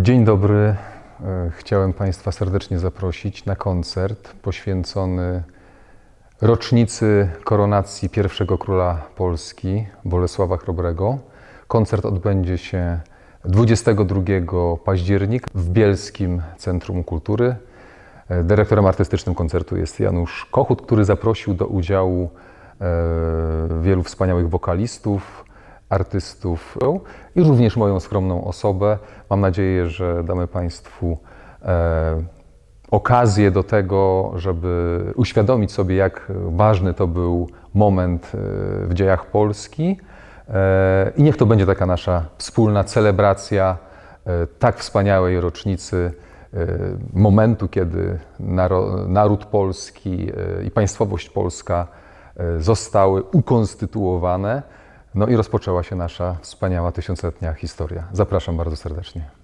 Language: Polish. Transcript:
Dzień dobry. E, Chciałem Państwa serdecznie zaprosić na koncert poświęcony rocznicy koronacji pierwszego króla Polski, Bolesława Chrobrego. Koncert odbędzie się 22 października w Bielskim Centrum Kultury. E, Dyrektorem artystycznym koncertu jest Janusz Kochut, który zaprosił do udziału e, wielu wspaniałych wokalistów, artystów i również moją skromną osobę. Mam nadzieję, że damy Państwu e, okazję do tego, żeby uświadomić sobie, jak ważny to był moment e, w dziejach Polski. E, I niech to będzie taka nasza wspólna celebracja e, tak wspaniałej rocznicy e, momentu, kiedy naród polski e, i państwowość polska zostały ukonstytuowane. No i rozpoczęła się nasza wspaniała tysiącletnia historia. Zapraszam bardzo serdecznie.